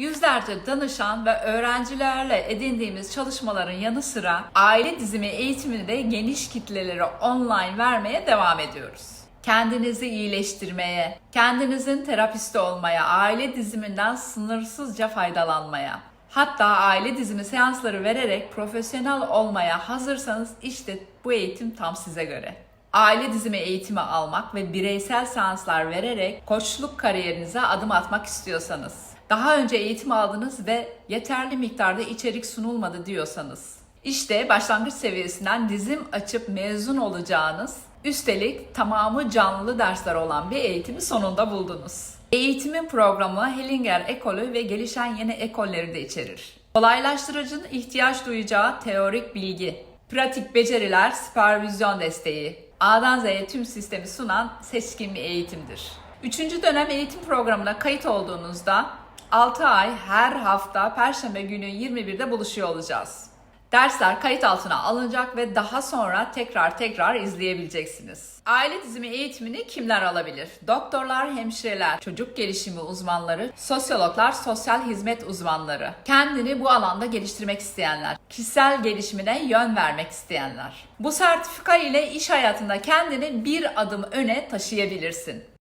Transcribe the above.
Yüzlerce danışan ve öğrencilerle edindiğimiz çalışmaların yanı sıra aile dizimi eğitimini de geniş kitlelere online vermeye devam ediyoruz. Kendinizi iyileştirmeye, kendinizin terapisti olmaya, aile diziminden sınırsızca faydalanmaya, hatta aile dizimi seansları vererek profesyonel olmaya hazırsanız işte bu eğitim tam size göre. Aile dizimi eğitimi almak ve bireysel seanslar vererek koçluk kariyerinize adım atmak istiyorsanız, daha önce eğitim aldınız ve yeterli miktarda içerik sunulmadı diyorsanız, işte başlangıç seviyesinden dizim açıp mezun olacağınız, üstelik tamamı canlı dersler olan bir eğitimi sonunda buldunuz. Eğitimin programı Hellinger ekolü ve gelişen yeni ekolleri de içerir. Kolaylaştırıcının ihtiyaç duyacağı teorik bilgi, pratik beceriler, süpervizyon desteği, A'dan Z'ye tüm sistemi sunan seçkin bir eğitimdir. Üçüncü dönem eğitim programına kayıt olduğunuzda 6 ay her hafta Perşembe günü 21'de buluşuyor olacağız. Dersler kayıt altına alınacak ve daha sonra tekrar tekrar izleyebileceksiniz. Aile dizimi eğitimini kimler alabilir? Doktorlar, hemşireler, çocuk gelişimi uzmanları, sosyologlar, sosyal hizmet uzmanları, kendini bu alanda geliştirmek isteyenler, kişisel gelişimine yön vermek isteyenler. Bu sertifika ile iş hayatında kendini bir adım öne taşıyabilirsin.